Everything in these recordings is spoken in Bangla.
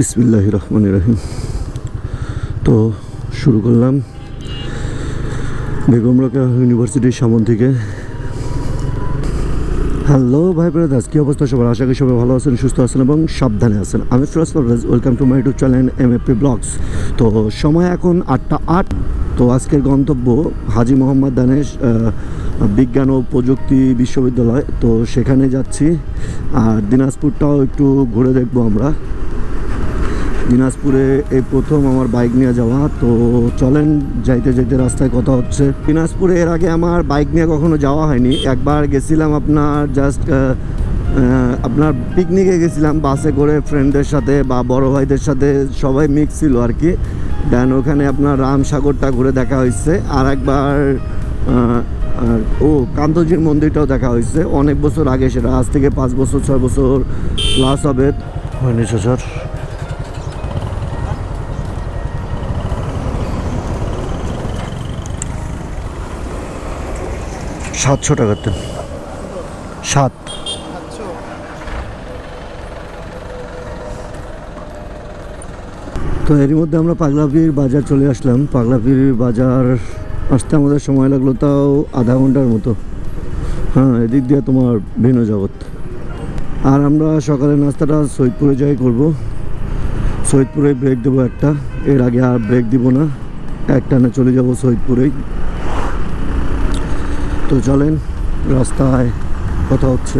বিসমিল্লাহ রহমান রহিম। তো শুরু করলাম বেগম রোকেয়া ইউনিভার্সিটির সামন থেকে। হ্যালো ভাই ব্রাদার্স, কী অবস্থা সবার? আশা করি সবাই ভালো আছেন, সুস্থ আছেন এবং সাবধানে আছেন। আমি Firoz welcome to my YouTube channel M AP blogs তো সময় এখন আটটা আট, তো আজকের গন্তব্য হাজি মোহাম্মদ দানেশ বিজ্ঞান ও প্রযুক্তি বিশ্ববিদ্যালয়। তো সেখানে যাচ্ছি, আর দিনাজপুরটাও একটু ঘুরে দেখব আমরা। দিনাজপুরে এই প্রথম আমার বাইক নিয়ে যাওয়া। তো চলেন, যাইতে যাইতে রাস্তায় কথা হচ্ছে। দিনাজপুরে এর আগে আমার বাইক নিয়ে কখনো যাওয়া হয়নি। একবার গেছিলাম আপনার জাস্ট আপনার পিকনিকে গেছিলাম বাসে করে ফ্রেন্ডদের সাথে বা বড় ভাইদের সাথে, সবাই মিক্স ছিল আর কি। দেন ওখানে আপনার রামসাগরটা ঘুরে দেখা হয়েছে। আর একবার ও, কান্তজির মন্দিরটাও দেখা হয়েছে। অনেক বছর আগে সেটা, আজ থেকে পাঁচ বছর, ছয় বছর প্লাস হবে। হয়নি স্যার সাতশো টাকাতে সাত। তো এরই মধ্যে আমরা পাগলাপির বাজার চলে আসলাম। পাগলাপির বাজার আসতে আমাদের সময় লাগল তাও আধা ঘণ্টার মতো। হ্যাঁ এদিক দিয়ে তোমার ভিন্ন জগৎ। আর আমরা সকালের নাস্তাটা সৈয়দপুরে যাই করব। সৈয়দপুরে ব্রেক দেবো একটা। এর আগে আর ব্রেক দিব না। একটানা চলে যাব সৈয়দপুরেই। তো চলেন, রাস্তায় কথা হচ্ছে।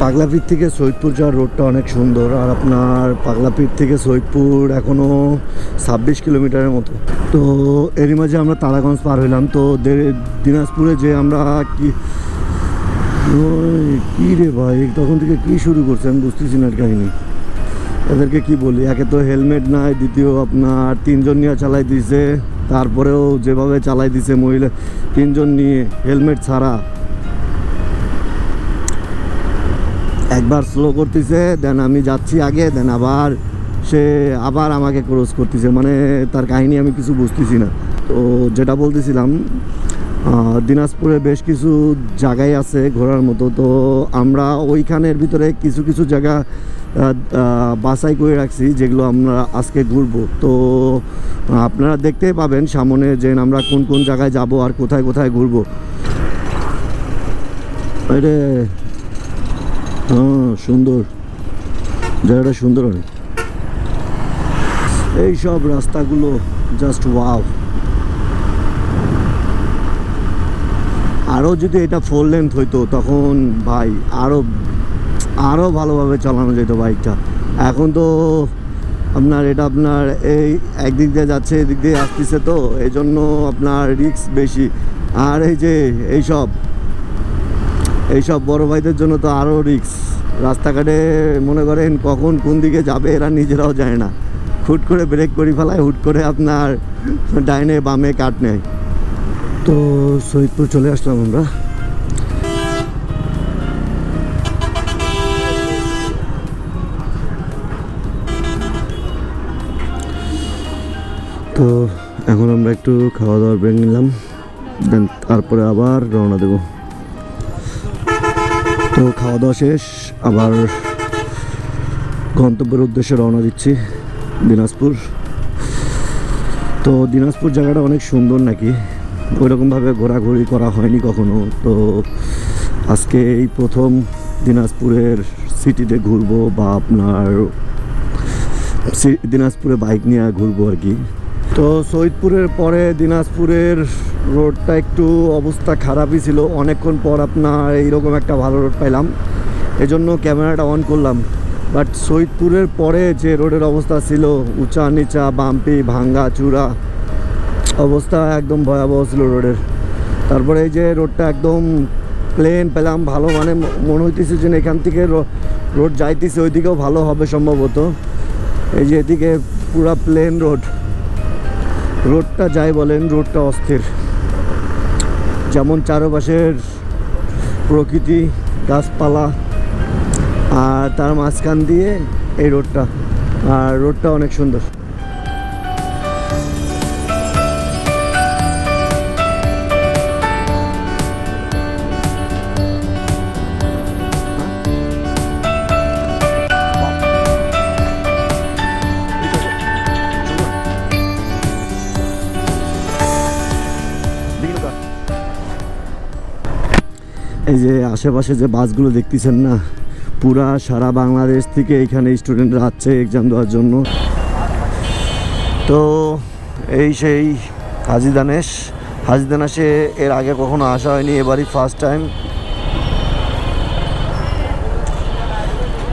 পাগলাপির থেকে সৈয়দপুর যাওয়ার রোডটা অনেক সুন্দর, আর আপনার পাগলাপির থেকে সৈয়দপুর এখনও ছাব্বিশ কিলোমিটারের মতো। তো এরই মাঝে আমরা তারাগঞ্জ পার হইলাম, তো দিনাজপুরে যে আমরা কি কি রে ভাই, তখন থেকে কি শুরু করছে আমি বুঝতেছি না কাহিনী। এদেরকে কি বলি? একে তো হেলমেট নাই, দ্বিতীয় আপনার তিনজন নিয়ে চালাই দিছে, তারপরেও যেভাবে চালাই দিছে মহিলা তিনজন নিয়ে হেলমেট ছাড়া। একবার স্লো করতেছে দেন আমি যাচ্ছি আগে দেন আবার সে আবার আমাকে ক্রস করতেছে। মানে তার কাহিনী আমি কিছু বুঝতেছি না। তো যেটা বলতেছিলাম দিনাজপুরে বেশ কিছু জায়গায় আছে ঘোরার মতো। তো আমরা ওইখানের ভিতরে কিছু কিছু জায়গা বাছাই করে রাখছি যেগুলো আমরা আজকে ঘুরবো। তো আপনারা দেখতেই পাবেন সামনে যে আমরা কোন কোন জায়গায় যাব আর কোথায় কোথায় ঘুরবো। আরে হ্যাঁ সুন্দর। জায়গাটা সুন্দর অনেক। এই সব রাস্তাগুলো জাস্ট ওয়াও আরও যদি এটা ফোর লেন্থ হইতো, তখন ভাই আরও আরও ভালোভাবে চালানো যেত বাইকটা। এখন তো আপনার এটা আপনার এই একদিক দিয়ে যাচ্ছে, এদিক দিয়ে আসতেছে তো এই জন্য আপনার রিস্ক বেশি। আর এই যে এইসব এইসব বড় ভাইদের জন্য তো আরও রিক্স রাস্তাঘাটে মনে করেন কখন কোন দিকে যাবে এরা নিজেরাও যায় না। হুট করে ব্রেক করে ফেলায়, হুট করে আপনার ডাইনে বামে কাট নেয় তো সৈয়দপুর চলে আসলাম আমরা। তো এখন আমরা একটু খাওয়া দাওয়ার ব্রেক নিলাম। দেন তারপরে আবার রওনা দেবো। তো খাওয়া দাওয়া শেষ, আবার গন্তব্যের উদ্দেশ্যে রওনা দিচ্ছি দিনাজপুর। তো দিনাজপুর জায়গাটা অনেক সুন্দর নাকি? ওইরকমভাবে ঘোরাঘুরি করা হয়নি কখনো। তো আজকে এই প্রথম দিনাজপুরের সিটিতে ঘুরবো বা আপনার দিনাজপুরে বাইক নিয়ে ঘুরবো আর কি। তো সৈদপুরের পরে দিনাজপুরের রোডটা একটু অবস্থা খারাপই ছিল। অনেকক্ষণ পর আপনার এইরকম একটা ভালো রোড পাইলাম। এজন্য ক্যামেরাটা অন করলাম। বাট সৈয়দপুরের পরে যে রোডের অবস্থা ছিল, উঁচা নিচা, বাম্পি, ভাঙ্গা, চূড়া, অবস্থা একদম ভয়াবহ ছিল রোডের। তারপরে এই যে রোডটা একদম প্লেন পেলাম, ভালো মানে মনে হইতেছে যে এখান থেকে রোড যাইতেছে, ওইদিকেও ভালো হবে সম্ভবত। এই যে এদিকে পুরা প্লেন রোড রোডটা যাই বলেন, রোডটা অস্থির। যেমন চারপাশের প্রকৃতি, গাছপালা, আর তার মাঝখান দিয়ে এই রোডটা। আর রোডটা অনেক সুন্দর। এই যে আশেপাশে যে বাসগুলো দেখতেছেন না, পুরা সারা বাংলাদেশ থেকে এখানে স্টুডেন্টরা আসছে এক্সাম দেওয়ার জন্য। তো এই সেই হাজি দানেশ, হাজি দানেশে এর আগে কখনো আসা হয়নি, এবারই ফার্স্ট টাইম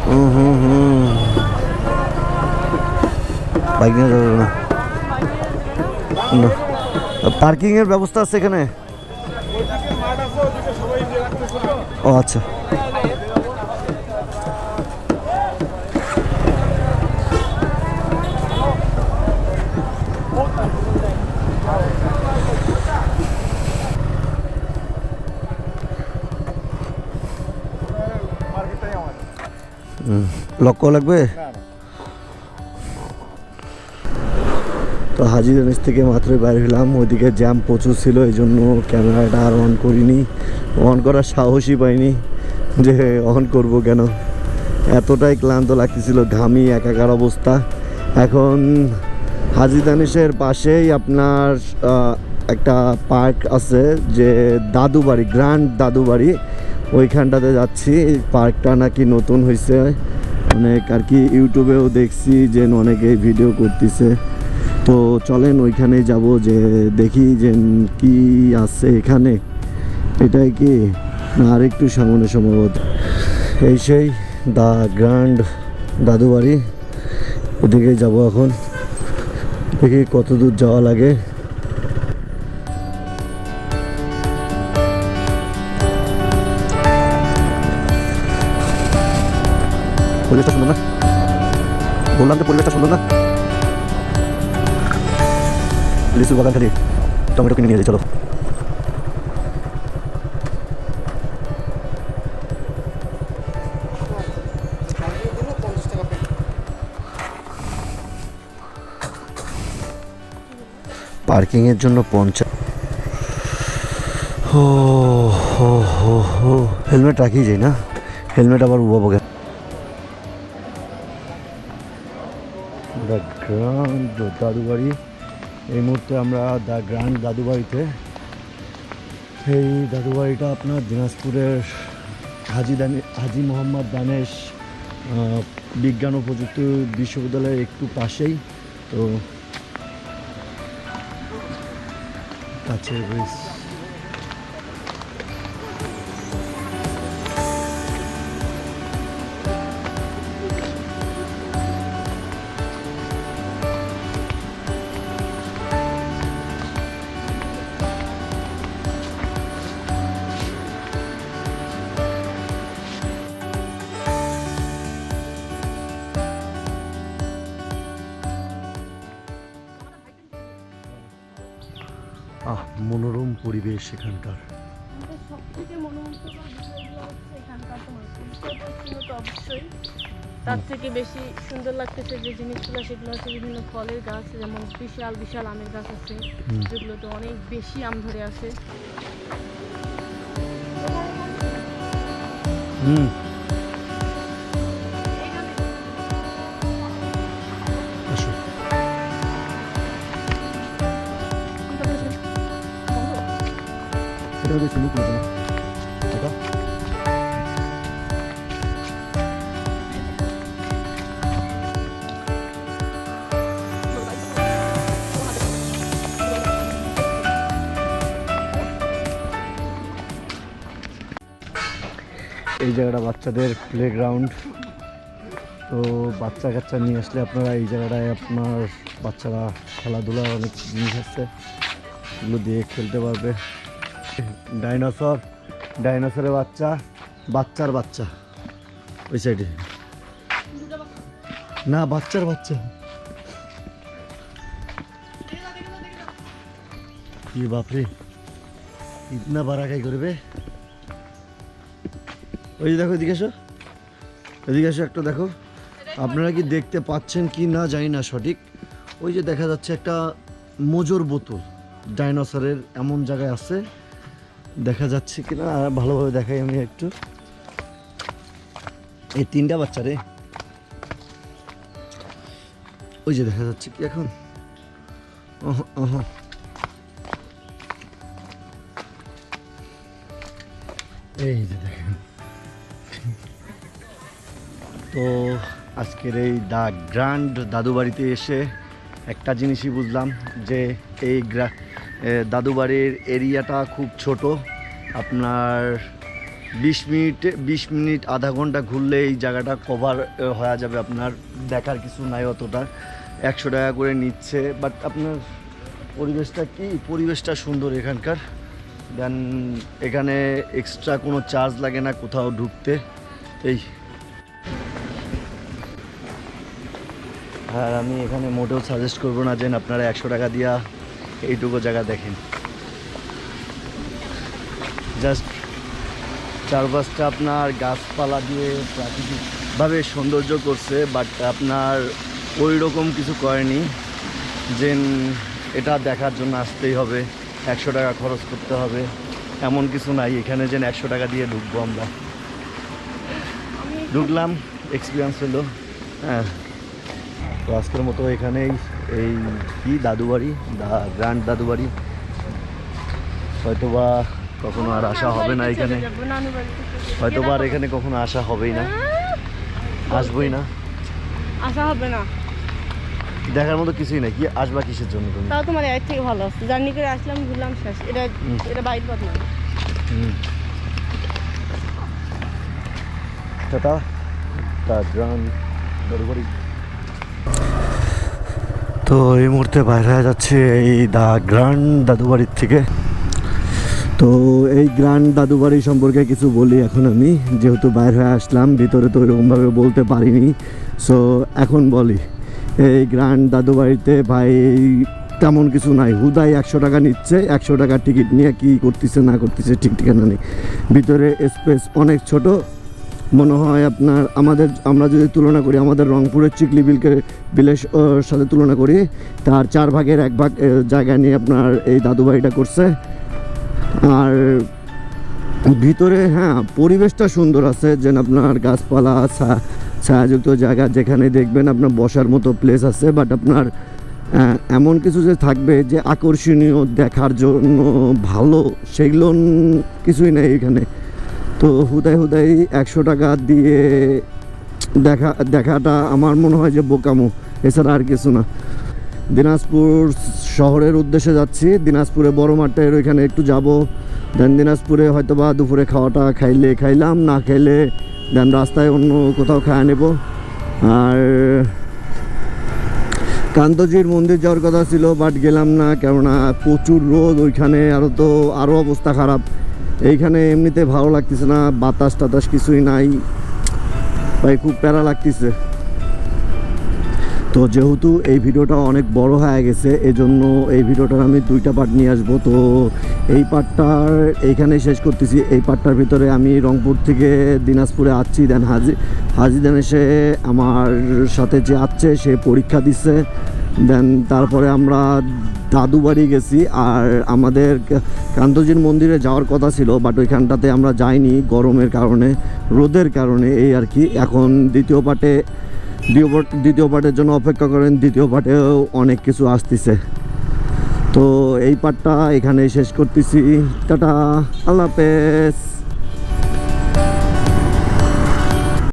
হুম হুম। না। পার্কিং এর ব্যবস্থা আছে এখানে? ও আচ্ছা। লক্ষ্য লাগবে? তো নিচ থেকে মাত্রই বাইরে হলাম ওইদিকে জ্যাম প্রচুর ছিল, এই জন্য ক্যামেরাটা আর অন করিনি। অন করার সাহসই পাইনি যে অন করব কেন। এতটাই ক্লান্ত লাগতেছিল, ঘামি, একাকার অবস্থা। এখন হাজি দানিশের পাশেই আপনার একটা পার্ক আছে যে দাদু বাড়ি গ্র্যান্ড দাদু বাড়ি ওইখানটাতে যাচ্ছি। পার্কটা নাকি নতুন হয়েছে অনেক আর কি, ইউটিউবেও দেখছি যে অনেকে ভিডিও করতেছে। তো চলেন ওইখানে যাব যে দেখি যে কি আছে এখানে। এটাই কি? আর একটু সামনে সম্ভবত। এই সেই দা গ্র্যান্ড দাদু বাড়ি ওদিকে যাব এখন। দেখি কত দূর যাওয়া লাগে। পরিবেশটা সুন্দর না? বললাম তো পরিবেশটা সুন্দর না? লিচু বাগান খালি টমেটো কিনে নিয়ে যাই চলো। পার্কিংয়ের জন্য পঞ্চাশ ও হো হো হো। হেলমেট রাখি যাই না? হেলমেট আবার উবাবো কেন দাদু বাড়ি এই মুহূর্তে আমরা দ্য গ্র্যান্ড দাদুবাড়িতে। সেই এই দাদু আপনার দিনাজপুরের হাজি দানি, হাজি মোহাম্মদ দানেশ বিজ্ঞান ও প্রযুক্তি বিশ্ববিদ্যালয়ের একটু পাশেই, তো কাছে বেশ আহ মনোরম পরিবেশ এখানকার। তার থেকে বেশি সুন্দর লাগতেছে যে জিনিসগুলো সেগুলো হচ্ছে বিভিন্ন ফলের গাছ যেমন বিশাল বিশাল আমের গাছ আছে। যেগুলোতে অনেক বেশি আম ধরে আছে। হুম। ওদের সুন্দর করে দাও। এই জায়গাটা বাচ্চাদের প্লেগ্রাউন্ড তো বাচ্চা কাচ্চা নিয়ে আসলে আপনারা এই জায়গাটায় আপনার বাচ্চারা খেলাধুলার অনেক জিনিস আছে, এগুলো দিয়ে খেলতে পারবে। ডাইনোসর, ডাইনোসরের বাচ্চা, বাচ্চার বাচ্চা। ওই সাইডে। না, বাচ্চার বাচ্চা। কি বাপরে। ইতনা খাই করবে। ওই দেখো, এদিকে এসো। এদিকে এসো, একটা দেখো। আপনারা কি দেখতে পাচ্ছেন কি না জানি না সঠিক। ওই যে দেখা যাচ্ছে একটা মোজোর বোতল। ডাইনোসরের এমন জায়গায় আছে। দেখা যাচ্ছে কি না ভালোভাবে দেখাই আমি একটু। এই তিনটা বাচ্চা রে। ওই যে দেখা যাচ্ছে কি এখন। এই যে দেখেন। তো আজকের এই দা গ্র্যান্ড দাদু বাড়িতে এসে একটা জিনিসই বুঝলাম যে এই গ্রা এ, দাদু বাড়ির এরিয়াটা খুব ছোট। আপনার বিশ মিনিট বিশ মিনিট আধা ঘণ্টা ঘুরলে এই জায়গাটা কভার হয়ে যাবে আপনার। দেখার কিছু নাই অতটা। একশো টাকা করে নিচ্ছে। বাট আপনার পরিবেশটা কি? পরিবেশটা সুন্দর এখানকার। দেন এখানে এক্সট্রা কোনো চার্জ লাগে না কোথাও ঢুকতে। এই। আর আমি এখানে মোটেও সাজেস্ট করব না যে আপনারা একশো টাকা দিয়া এইটুকু জায়গা দেখেন। জাস্ট চারপাশটা আপনার গাছপালা দিয়ে প্রাকৃতিকভাবে সৌন্দর্য করছে বাট আপনার ওই রকম কিছু করেনি যে এটা দেখার জন্য আসতেই হবে। একশো টাকা খরচ করতে হবে। এমন কিছু নাই, এখানে যেন একশো টাকা দিয়ে ঢুকবো আমরা। ঢুকলাম এক্সপিরিয়েন্স হলো। হ্যাঁ। তো আজকের মতো এখানেই এই কি দাদুবাড়ি? দা গ্র্যান্ড দাদু দাদুবাড়ি। হয়তোবা কখনো আর আসা হবে না এখানে। হয়তোবা আর এখানে কখনো আসা হবেই না। আসবোই না। আসা হবে না। দেখার মতো কিছুই নাই। কি আসবা কিসের জন্য তুমি? তাও তোমার এর থেকে ভালো। আছে জার্নি করে আসলাম ঘুরলাম শেষ। এটা এটা বাইর পথ না। টাটা। তা গ্রান্ড দাদুবাড়ি। তো এই মুহূর্তে বাইরে যাচ্ছে এই দা গ্র্যান্ড দাদু বাড়ির থেকে। তো এই গ্র্যান্ড দাদুবাড়ি সম্পর্কে কিছু বলি এখন আমি। যেহেতু বাইরে হয়ে আসলাম, ভিতরে তো ওইরকমভাবে বলতে পারিনি। সো এখন বলি, এই গ্র্যান্ড দাদুবাড়িতে ভাই তেমন কিছু নাই। হুদাই একশো টাকা নিচ্ছে, একশো টাকার টিকিট নিয়ে কি করতেছে না করতেছে ঠিক ঠিকানা নেই। ভিতরে স্পেস অনেক ছোট মনে হয় আপনার আমাদের, আমরা যদি তুলনা করি, আমাদের রংপুরের চিকলি বিলকে বিলের সাথে তুলনা করি, তার চার ভাগের এক ভাগ জায়গা নিয়ে আপনার এই দাদু বাড়িটা করছে। আর ভিতরে হ্যাঁ পরিবেশটা সুন্দর আছে, যেন আপনার গাছপালা ছায়াযুক্ত জায়গা, যেখানে দেখবেন আপনার বসার মতো প্লেস আছে বাট আপনার এমন কিছু যে থাকবে যে আকর্ষণীয় দেখার জন্য ভালো, সেগুলো কিছুই নেই এখানে। তো হুদাই হুদাই একশো টাকা দিয়ে দেখা, দেখাটা আমার মনে হয় যে বোকামো। এছাড়া আর কিছু না। দিনাজপুর শহরের উদ্দেশ্যে যাচ্ছি। দিনাজপুরে বড় মাঠের ওইখানে একটু যাব। দেন দিনাজপুরে হয়তো বা দুপুরে খাওয়াটা খাইলে খাইলাম, না খাইলে দেন রাস্তায় অন্য কোথাও খাওয়া নেব। আর কান্তজির মন্দির যাওয়ার কথা ছিল বাট গেলাম না, কেননা প্রচুর রোদ ওইখানে আরও তো আরও অবস্থা খারাপ। এইখানে এমনিতে ভালো লাগতেছে না, বাতাস টাতাস কিছুই নাই। ভাই, খুব প্যারা লাগতেছে। তো যেহেতু এই ভিডিওটা অনেক বড় হয়ে গেছে, এজন্য এই ভিডিওটার আমি দুইটা পার্ট নিয়ে আসব। তো এই পার্টটার এইখানে শেষ করতেছি। এই পার্টটার ভিতরে আমি রংপুর থেকে দিনাজপুরে আসছি দেন হাজি হাজি দেন এসে আমার সাথে যে আসছে, সে পরীক্ষা দিচ্ছে। দেন তারপরে আমরা দাদু বাড়ি গেছি, আর আমাদের কান্তজির মন্দিরে যাওয়ার কথা ছিল বাট ওইখানটাতে আমরা যাইনি গরমের কারণে, রোদের কারণে এই আর কি। এখন দ্বিতীয় পার্টে, দ্বিতীয় পার্ট, দ্বিতীয় পার্টের জন্য অপেক্ষা করেন, দ্বিতীয় পার্টেও অনেক কিছু আসতেছে। তো এই পার্টটা এখানে শেষ করতেছি। টাটা, আল্লাহ হাফেজ।